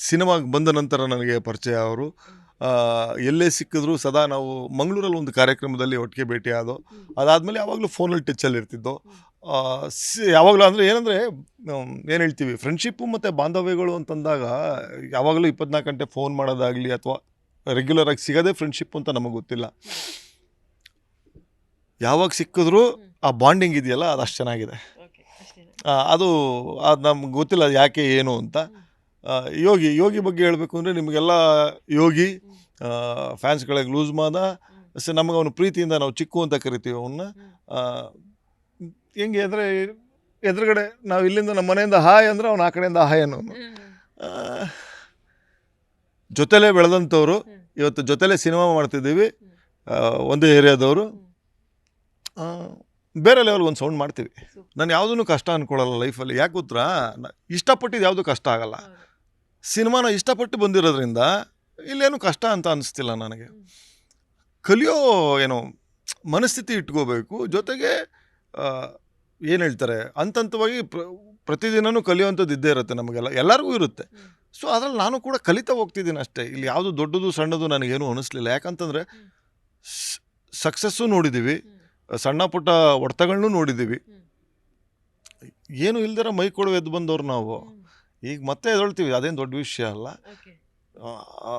ಸಿನಿಮಾಗೆ ಬಂದ ನಂತರ ನನಗೆ ಪರಿಚಯ ಅವರು. ಎಲ್ಲೇ ಸಿಕ್ಕಿದ್ರು ಸದಾ ನಾವು ಮಂಗಳೂರಲ್ಲಿ ಒಂದು ಕಾರ್ಯಕ್ರಮದಲ್ಲಿ ಒಟ್ಟಿಗೆ ಭೇಟಿ ಆದೋ ಅದಾದಮೇಲೆ ಯಾವಾಗಲೂ ಫೋನಲ್ಲಿ ಟಚ್ಚಲ್ಲಿ ಇರ್ತಿದ್ದೋ ಸಿ- ಯಾವಾಗಲೂ ಅಂದರೆ ಏನಂದರೆ ಏನು ಹೇಳ್ತೀವಿ ಫ್ರೆಂಡ್ಶಿಪ್ಪು ಮತ್ತು ಬಾಂಧವ್ಯಗಳು ಅಂತಂದಾಗ ಯಾವಾಗಲೂ ಇಪ್ಪತ್ನಾಲ್ಕು ಗಂಟೆ ಫೋನ್ ಮಾಡೋದಾಗಲಿ ಅಥವಾ ರೆಗ್ಯುಲರ್ ಆಗಿ ಸಿಗೋದೇ ಫ್ರೆಂಡ್ಶಿಪ್ ಅಂತ ನಮಗೆ ಗೊತ್ತಿಲ್ಲ. ಯಾವಾಗ ಸಿಕ್ಕಿದ್ರು ಆ ಬಾಂಡಿಂಗ್ ಇದೆಯಲ್ಲ ಅದು ಅಷ್ಟು ಚೆನ್ನಾಗಿದೆ. ಅದು ಅದು ನಮ್ಗೆ ಗೊತ್ತಿಲ್ಲ ಯಾಕೆ ಏನು ಅಂತ. ಯೋಗಿ ಯೋಗಿ ಬಗ್ಗೆ ಹೇಳಬೇಕು ಅಂದರೆ ನಿಮಗೆಲ್ಲ ಯೋಗಿ ಫ್ಯಾನ್ಸ್ಗಳಿಗೆ ಲೂಸ್ ಮಾದ ಸೊ ನಮಗೆ ಅವನು ಪ್ರೀತಿಯಿಂದ ನಾವು ಚಿಕ್ಕು ಅಂತ ಕರಿತೀವಿ ಅವನ್ನ ಹೆಂಗೆ ಅಂದರೆ ಎದುರುಗಡೆ ನಾವು ಇಲ್ಲಿಂದ ನಮ್ಮ ಮನೆಯಿಂದ ಹಾಯ್ ಅಂದರೆ ಅವನು ಆ ಕಡೆಯಿಂದ ಹಾಯ್ ಅನ್ನೋನು. ಜೊತೆಲೇ ಬೆಳೆದಂಥವ್ರು ಇವತ್ತು ಜೊತೆಲೇ ಸಿನಿಮಾ ಮಾಡ್ತಿದ್ದೀವಿ ಒಂದೇ ಏರಿಯಾದವರು. ಬೇರೆ ಲೆವೆಲ್ಗೆ ಒಂದು ಸೌಂಡ್ ಮಾಡ್ತೀವಿ. ನಾನು ಯಾವುದೂ ಕಷ್ಟ ಅಂದ್ಕೊಳ್ಳಲ್ಲ ಲೈಫಲ್ಲಿ ಯಾಕೆ ಗೊತ್ತಾ? ಇಷ್ಟಪಟ್ಟಿದ್ದು ಯಾವುದೂ ಕಷ್ಟ ಆಗಲ್ಲ. ಸಿನಿಮಾನ ಇಷ್ಟಪಟ್ಟು ಬಂದಿರೋದ್ರಿಂದ ಇಲ್ಲೇನು ಕಷ್ಟ ಅಂತ ಅನಿಸ್ತಿಲ್ಲ ನನಗೆ. ಕಲಿಯೋ ಏನೋ ಮನಸ್ಥಿತಿ ಇಟ್ಕೋಬೇಕು. ಜೊತೆಗೆ ಏನು ಹೇಳ್ತಾರೆ ಹಂತವಾಗಿ ಪ್ರ ಪ್ರತಿದಿನವೂ ಕಲಿಯುವಂಥದ್ದು ಇದ್ದೇ ಇರುತ್ತೆ ನಮಗೆಲ್ಲ. ಎಲ್ಲರಿಗೂ ಇರುತ್ತೆ. ಸೊ ಅದರಲ್ಲಿ ನಾನು ಕೂಡ ಕಲಿತಾ ಹೋಗ್ತಿದ್ದೀನಿ ಅಷ್ಟೇ. ಇಲ್ಲಿ ಯಾವುದು ದೊಡ್ಡದು ಸಣ್ಣದು ನನಗೇನು ಅನಿಸ್ಲಿಲ್ಲ. ಯಾಕಂತಂದರೆ ಸಕ್ಸಸ್ಸು ನೋಡಿದ್ದೀವಿ ಸಣ್ಣ ಪುಟ್ಟ ಹೊಡೆತಗಳನ್ನೂ ನೋಡಿದ್ದೀವಿ ಏನು ಇಲ್ದಿರ ಮೈ ಕೊಡುವ ಎದ್ದು ಬಂದವ್ರು ನಾವು. ಈಗ ಮತ್ತೆ ಎದೊಳ್ತೀವಿ ಅದೇನು ದೊಡ್ಡ ವಿಷಯ ಅಲ್ಲ.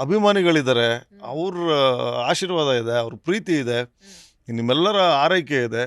ಅಭಿಮಾನಿಗಳಿದ್ದಾರೆ ಅವ್ರ ಆಶೀರ್ವಾದ ಇದೆ ಅವ್ರ ಪ್ರೀತಿ ಇದೆ ನಿಮ್ಮೆಲ್ಲರ ಆರೈಕೆ ಇದೆ.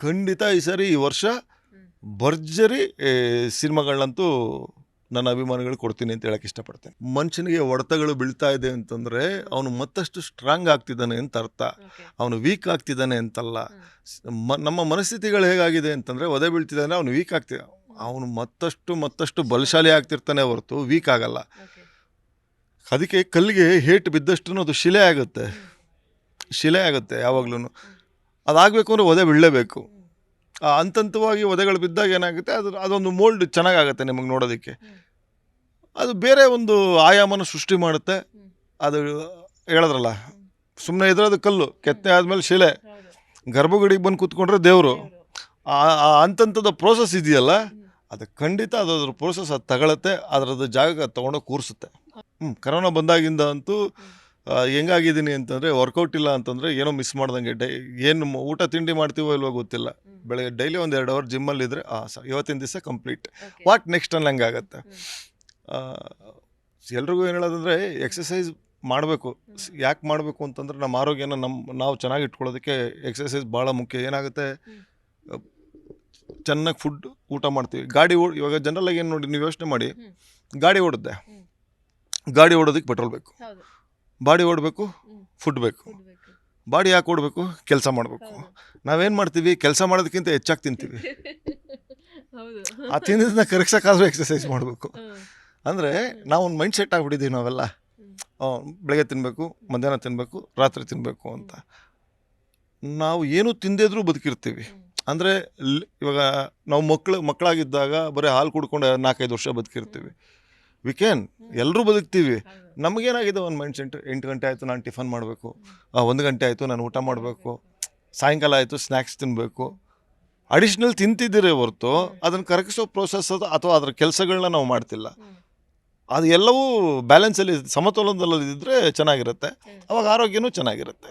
ಖಂಡಿತ ಈ ಸರಿ ಈ ವರ್ಷ ಭರ್ಜರಿ ಸಿನಿಮಾಗಳನ್ನಂತೂ ನನ್ನ ಅಭಿಮಾನಿಗಳು ಕೊಡ್ತೀನಿ ಅಂತ ಹೇಳಕ್ಕೆ ಇಷ್ಟಪಡ್ತೇನೆ. ಮನುಷ್ಯನಿಗೆ ಒಡೆತಗಳು ಬೀಳ್ತಾ ಇದೆ ಅಂತಂದರೆ ಅವನು ಮತ್ತಷ್ಟು ಸ್ಟ್ರಾಂಗ್ ಆಗ್ತಿದ್ದಾನೆ ಅಂತ ಅರ್ಥ. ಅವನು ವೀಕ್ ಆಗ್ತಿದ್ದಾನೆ ಅಂತಲ್ಲ. ಮ- ನಮ್ಮ ಮನಸ್ಥಿತಿಗಳು ಹೇಗಾಗಿದೆ ಅಂತಂದರೆ ಒದೆ ಬೀಳ್ತಿದ್ದಾನೆ ಅವನು ವೀಕ್ ಆಗ್ತಿದ್ದ ಅವನು ಮತ್ತಷ್ಟು ಮತ್ತಷ್ಟು ಬಲಶಾಲಿ ಆಗ್ತಿರ್ತಾನೆ ಹೊರತು ವೀಕ್ ಆಗಲ್ಲ. ಅದಕ್ಕೆ ಕಲ್ಲಿಗೆ ಹೇಟ್ ಬಿದ್ದಷ್ಟು ಅದು ಶಿಲೆ ಆಗುತ್ತೆ. ಶಿಲೆ ಆಗುತ್ತೆ ಯಾವಾಗ್ಲೂ ಅದಾಗಬೇಕು ಅಂದರೆ ಒದೆ ಬೀಳಲೇಬೇಕು. ಆ ಹಂತವಾಗಿ ಒದೆಗಳು ಬಿದ್ದಾಗ ಏನಾಗುತ್ತೆ? ಅದು ಅದೊಂದು ಮೋಲ್ಡ್ ಚೆನ್ನಾಗಾಗುತ್ತೆ ನಿಮಗೆ ನೋಡೋದಕ್ಕೆ. ಅದು ಬೇರೆ ಒಂದು ಆಯಾಮನ ಸೃಷ್ಟಿ ಮಾಡುತ್ತೆ. ಅದು ಹೇಳಿದ್ರಲ್ಲ ಸುಮ್ಮನೆ ಇದ್ರದು ಕಲ್ಲು ಕೆತ್ತನೆ ಆದಮೇಲೆ ಶಿಲೆ. ಗರ್ಭಗುಡಿಗೆ ಬಂದು ಕೂತ್ಕೊಂಡ್ರೆ ದೇವರು. ಆ ಆ ಹಂತದ ಪ್ರೋಸೆಸ್ ಇದೆಯಲ್ಲ? ಅದು ಖಂಡಿತ ಅದರ ಪ್ರೋಸೆಸ್ ಅದು ತಗೊಳತ್ತೆ ಅದರದ್ದು ಜಾಗ ತೊಗೊಂಡೋಗಿ ಕೂರಿಸುತ್ತೆ. ಹ್ಞೂ ಕರೋನಾ ಬಂದಾಗಿಂದ ಅಂತೂ ಹೆಂಗಾಗಿದ್ದೀನಿ ಅಂತಂದರೆ ವರ್ಕೌಟ್ ಇಲ್ಲ ಅಂತಂದರೆ ಏನೋ ಮಿಸ್ ಮಾಡ್ದಂಗೆ ಡೈ ಏನು ಊಟ ತಿಂಡಿ ಮಾಡ್ತೀವೋ ಇಲ್ವೋ ಗೊತ್ತಿಲ್ಲ. ಬೆಳಗ್ಗೆ ಡೈಲಿ ಒಂದು ಎರಡು ಅವರ್ ಜಿಮ್ಮಲ್ಲಿದ್ದರೆ ಆ ಸ ಇವತ್ತಿನ ದಿವಸ ಕಂಪ್ಲೀಟ್ ವಾಟ್ ನೆಕ್ಸ್ಟ್ ಅನ್ನಂಗೆ ಆಗುತ್ತೆ ಎಲ್ರಿಗೂ ಏನು ಹೇಳೋದಂದರೆ ಎಕ್ಸಸೈಸ್ ಮಾಡಬೇಕು. ಯಾಕೆ ಮಾಡಬೇಕು ಅಂತಂದ್ರೆ ನಮ್ಮ ಆರೋಗ್ಯನ ನಮ್ಮ ನಾವು ಚೆನ್ನಾಗಿ ಇಟ್ಕೊಳ್ಳೋದಕ್ಕೆ ಎಕ್ಸಸೈಸ್ ಭಾಳ ಮುಖ್ಯ. ಏನಾಗುತ್ತೆ? ಚೆನ್ನಾಗಿ ಫುಡ್ ಊಟ ಮಾಡ್ತೀವಿ. ಗಾಡಿ ಓಡ್ ಇವಾಗ ಜನರಲ್ಲಾಗಿ ಏನು ನೋಡಿ ನೀವು ಯೋಚನೆ ಮಾಡಿ ಗಾಡಿ ಓಡುತ್ತೆ. ಗಾಡಿ ಓಡೋದಕ್ಕೆ ಪೆಟ್ರೋಲ್ ಬೇಕು. ಬಾಡಿ ಓಡಬೇಕು ಫುಡ್ ಬೇಕು. ಬಾಡಿ ಯಾಕೆ ಓಡಬೇಕು? ಕೆಲಸ ಮಾಡಬೇಕು. ನಾವೇನು ಮಾಡ್ತೀವಿ? ಕೆಲಸ ಮಾಡೋದಕ್ಕಿಂತ ಹೆಚ್ಚಾಗಿ ತಿಂತೀವಿ. ಆ ತಿಂದಿದ್ದನ್ನ ಕರಗ್ಸೋಕ್ಕಾದ್ರೂ ಎಕ್ಸಸೈಸ್ ಮಾಡಬೇಕು. ಅಂದರೆ ನಾವು ಒಂದು ಮೈಂಡ್ ಸೆಟ್ ಆಗಿಬಿಟ್ಟಿದ್ದೀವಿ ನಾವೆಲ್ಲ ಬೆಳಗ್ಗೆ ತಿನ್ನಬೇಕು ಮಧ್ಯಾಹ್ನ ತಿನ್ನಬೇಕು ರಾತ್ರಿ ತಿನ್ನಬೇಕು ಅಂತ. ನಾವು ಏನು ತಿಂದಿದ್ರೂ ಬದುಕಿರ್ತೀವಿ. ಅಂದರೆ ಇವಾಗ ನಾವು ಮಕ್ಕಳು ಮಕ್ಕಳಾಗಿದ್ದಾಗ ಬರೀ ಹಾಲು ಕುಡ್ಕೊಂಡು ನಾಲ್ಕೈದು ವರ್ಷ ಬದುಕಿರ್ತೀವಿ. ವಿ ಕ್ಯಾನ್ ಎಲ್ಲರೂ ಬದುಕ್ತೀವಿ. ನಮಗೇನಾಗಿದೆ ಒಂದು ಮೈಂಡ್ ಸೆಂಟ್ ಎಂಟು ಗಂಟೆ ಆಯಿತು ನಾನು ಟಿಫನ್ ಮಾಡಬೇಕು. ಒಂದು ಗಂಟೆ ಆಯಿತು ನಾನು ಊಟ ಮಾಡಬೇಕು. ಸಾಯಂಕಾಲ ಆಯಿತು ಸ್ನ್ಯಾಕ್ಸ್ ತಿನ್ನಬೇಕು ಅಡಿಷ್ನಲ್ ತಿಂತಿದ್ದೀರಿ ಹೊರತು, ಅದನ್ನು ಕರಗಿಸೋ ಪ್ರೋಸೆಸ್ ಅಥವಾ ಅದರ ಕೆಲಸಗಳನ್ನ ನಾವು ಮಾಡ್ತಿಲ್ಲ. ಅದು ಎಲ್ಲವೂ ಬ್ಯಾಲೆನ್ಸಲ್ಲಿ ಸಮತೋಲನದಲ್ಲಿದ್ದರೆ ಚೆನ್ನಾಗಿರುತ್ತೆ. ಅವಾಗ ಆರೋಗ್ಯನೂ ಚೆನ್ನಾಗಿರುತ್ತೆ.